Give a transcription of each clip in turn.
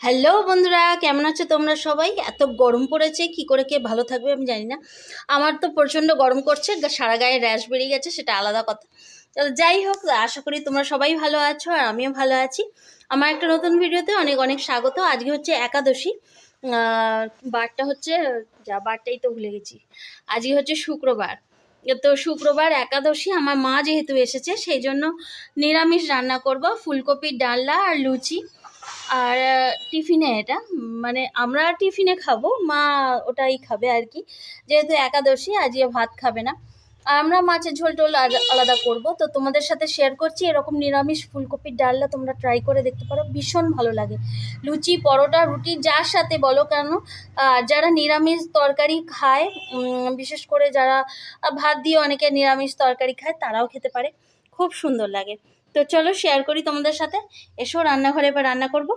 Hello বন্ধুরা, কেমন আছো তোমরা সবাই? এত গরম পড়েছে, কি করে কে ভালো থাকবে আমি জানি না। আমার তো প্রচণ্ড গরম করছে সারা গায়ে র্যাশ বেরিয়ে গেছে, সেটা আলাদা কথা। তো যাই হোক, আশা করি তোমরা সবাই ভালো আছো আর আমিও ভালো আছি। আমার একটা নতুন ভিডিওতে অনেক অনেক স্বাগত। আজকে হচ্ছে একাদশী। বারটা হচ্ছে, যা বারটাই তো ভুলে গেছি। আজকে হচ্ছে শুক্রবার। তো শুক্রবার একাদশী, আমার মা যেহেতু এসেছে, সেই জন্য নিরামিষ রান্না করব, ফুলকপির ডালনা আর লুচি। আর টিফিনে এটা মানে আমরা টিফিনে খাব, মা ওটাই খাবে আর কি। যেহেতু একাদশী আজকে ভাত খাবে না। আর আমরা মাছের ঝোল টোল আলা- আলাদা করব। তো তোমাদের সাথে শেয়ার করছি, এরকম নিরামিষ ফুলকপির ডালটা তোমরা ট্রাই করে দেখতে পারো, ভীষণ ভালো লাগে। লুচি, পরোটা, রুটি, যার সাথে বলো কেন যারা নিরামিষ তরকারি খায় বিশেষ করে যারা ভাত দিয়ে অনেকে নিরামিষ তরকারি খায়, তারাও খেতে পারে। খুব সুন্দর লাগে। তো চলো শেয়ার করি তোমাদের সাথে। এসো রান্নাঘরে এবার রান্না করব।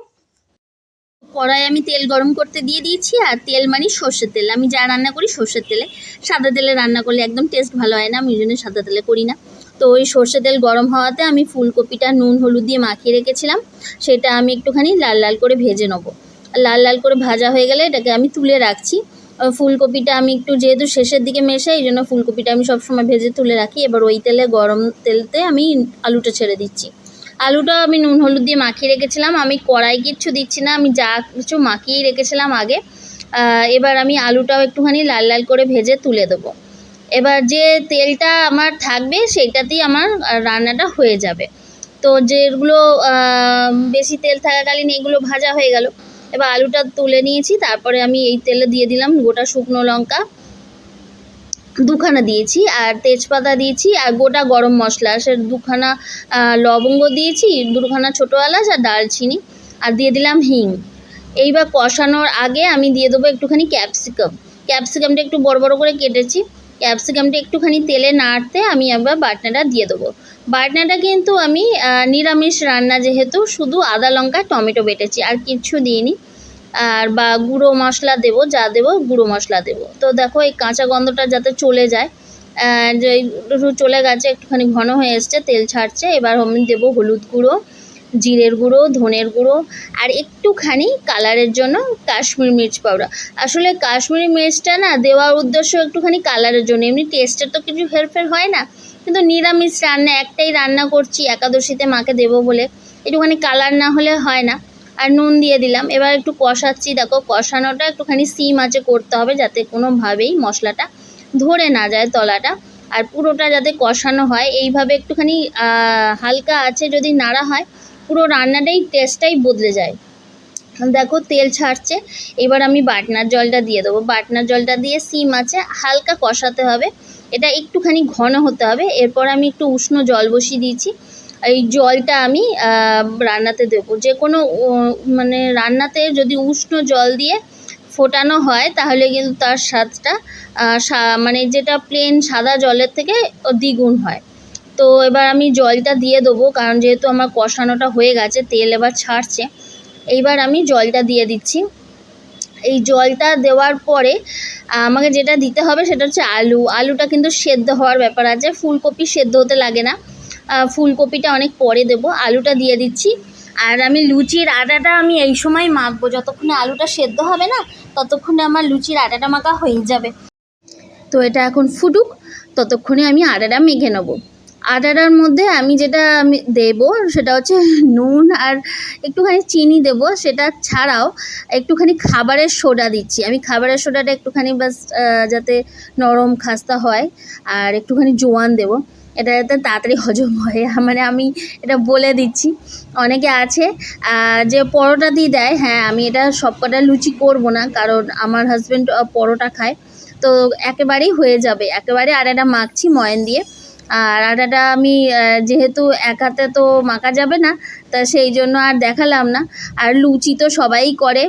কড়াই আমি তেল গরম করতে দিয়ে দিয়েছি, আর তেল মানে সর্ষের তেল। আমি যা রান্না করি সর্ষের তেলে। সাদা তেলে রান্না করলে একদম টেস্ট ভালো হয় না, আমি ওই জন্য সাদা তেলে করি না। তো ওই সর্ষে তেল গরম হওয়াতে আমি ফুলকপিটা নুন, হলুদ দিয়ে মাখিয়ে রেখেছিলাম। সেটা আমি একটুখানি লাল লাল করে ভেজে নেব। লাল লাল করে ভাজা হয়ে গেলে এটাকে আমি তুলে রাখছি। ফুলকপিটা আমি একটু যেহেতু শেষের দিকে মেশে এই জন্য ফুলকপিটা আমি সবসময় ভেজে তুলে রাখি। এবার ওই তেলে, গরম তেলতে আমি আলুটা ছেড়ে দিচ্ছি। আলুটা আমি নুন, হলুদ দিয়ে মাখিয়ে রেখেছিলাম। আমি কড়াই কিচ্ছু দিচ্ছি না, আমি যা কিছু মাখিয়েই রেখেছিলাম আগে। এবার আমি আলুটাও একটুখানি লাল লাল করে ভেজে তুলে দেবো। এবার যে তেলটা আমার থাকবে, সেইটাতেই আমার রান্নাটা হয়ে যাবে। তো যেগুলো বেশি তেল থাকাকালীন এগুলো ভাজা হয়ে গেল। এবার আলুটা তুলে নিয়েছি, তারপরে আমি এই তেলে দিয়ে দিলাম গোটা শুকনো লঙ্কা। দুখানা দিয়েছি, আর তেজপাতা দিয়েছি, আর গোটা গরম মশলা। সে দুখানা লবঙ্গ দিয়েছি, দুখানা ছোটো এলাচ আর দারচিনি, আর দিয়ে দিলাম হিং। এইবার কষানোর আগে আমি দিয়ে দেবো একটুখানি ক্যাপসিকাম। ক্যাপসিকামটা একটু বড় বড় করে কেটেছি। ক্যাপসিকামটা একটুখানি তেলে নাড়তে আমি আবার বাটনাটা দিয়ে দেবো। বাটনাটা কিন্তু আমি নিরামিষ রান্না যেহেতু, শুধু আদা, লঙ্কা, টমেটো বেটেছি, আর কিচ্ছু দিইনি। আর বা গুঁড়ো মশলা দেবো, যা দেবো, গুঁড়ো মশলা দেবো। তো দেখো এই কাঁচা গন্ধটা যাতে চলে যায় যে চলে গেছে, একটুখানি ঘন হয়ে এসছে, তেল ছাড়ছে, এবার আমি দেবো হলুদ গুঁড়ো, জিরের গুঁড়ো, ধনের গুঁড়ো, আর একটুখানি কালারের জন্য কাশ্মীর মির্চ পাউডার। আসলে কাশ্মীরি মির্চটা না দেওয়ার উদ্দেশ্য একটুখানি কালারের জন্য। এমনি টেস্টের তো কিছু হেরফের হয় না, কিন্তু নিরামিষ রান্না, একটাই রান্না করছি, একাদশীতে মাকে দেবো বলে। একটুখানি কালার না হলে হয় না। আর নুন দিয়ে দিলাম। এবার একটু কষাচ্ছি। দেখো, কষানোটা একটুখানি সিম আঁচে করতে হবে যাতে কোনোভাবেই মশলাটা ধরে না যায় তলাটা। আর পুরোটা যাতে কষানো হয়, এইভাবে একটুখানি হালকা আছে যদি নাড়া হয়, পুরো রান্নাটাই টেস্টটাই বদলে যায়। দেখো, তেল ছাড়ছে। এবার আমি বাটনার জলটা দিয়ে দেবো। বাটনার জলটা দিয়ে সিম আছে, হালকা কষাতে হবে। এটা একটুখানি ঘন হতে হবে। এরপর আমি একটু উষ্ণ জল বসিয়ে দিয়েছি। এই জলটা আমি রান্নাতে দেবো। যে কোনো মানে রান্নাতে যদি উষ্ণ জল দিয়ে ফোটানো হয়, তাহলে কিন্তু তার স্বাদটা মানে যেটা প্লেন সাদা জলের থেকে দ্বিগুণ হয়। তো এবার আমি জলটা দিয়ে দেবো, কারণ যেহেতু আমার কষানোটা হয়ে গেছে, তেল এবার ছাড়ছে। এইবার আমি জলটা দিয়ে দিচ্ছি। এই জলটা দেওয়ার পরে, আমাকে যেটা দিতে হবে সেটা হচ্ছে আলু। আলুটা কিন্তু সেদ্ধ হওয়ার ব্যাপার আছে, ফুলকপি সেদ্ধ হতে লাগে না। ফুলকপিটা অনেক পরে দেবো, আলুটা দিয়ে দিচ্ছি। আর আমি লুচির আটাটা আমি এই সময় মাখবো, যতক্ষণে আলুটা সেদ্ধ হবে না, ততক্ষণে আমার লুচির আটাটা মাখা হয়ে যাবে। তো এটা এখন ফুটুক, ততক্ষণে আমি আটাটা মেখে নেব। আটাটার মধ্যে আমি যেটা আমি দেবো, সেটা হচ্ছে নুন আর একটুখানি চিনি দেবো, সেটা ছাড়াও একটুখানি খাবারের সোডা দিচ্ছি। আমি খাবারের সোডাটা একটুখানি বাস যাতে নরম খাস্তা হয়, আর একটুখানি জোয়ান দেবো। এটা যাতে তাড়াতাড়ি হজম হয়। মানে আমি এটা বলে দিচ্ছি। অনেকে আছে যে পরোটা দিয়ে দেয় হ্যাঁ আমি এটা সবকটা লুচি করব না, কারণ আমার হাজব্যান্ড পরোটা খায়। তো একেবারেই হয়ে যাবে। একেবারে আটাটা মাখছি ময়ান দিয়ে। আর আটাটা আমি যেহেতু এক হাতে তো মাখা যাবে না, তা সেই জন্য আর দেখালাম না। আর লুচি তো সবাই করে।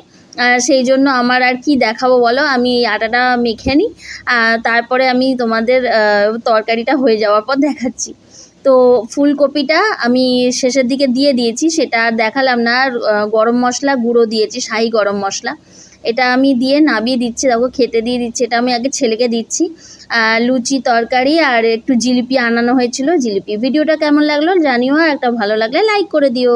সেই জন্য আমার আর কি দেখাবো বলো? আমি এই আটাটা মেখে নিই। তারপরে আমি তোমাদের তরকারিটা হয়ে যাওয়ার পর দেখাচ্ছি। তো ফুলকপিটা আমি শেষের দিকে দিয়ে দিয়েছি, সেটা দেখালাম না। গরম মশলা গুঁড়ো দিয়েছি, শাহি গরম মশলা। এটা আমি দিয়ে নামিয়ে দিচ্ছি, দেখো খেতে দিয়ে দিচ্ছি। এটা আমি আগে ছেলেকে দিচ্ছি। লুচি তরকারি আর একটু জিলিপি আনানো হয়েছিল, জিলিপি। ভিডিওটা কেমন লাগল জানিও, আর একটা ভালো লাগলে লাইক করে দিও।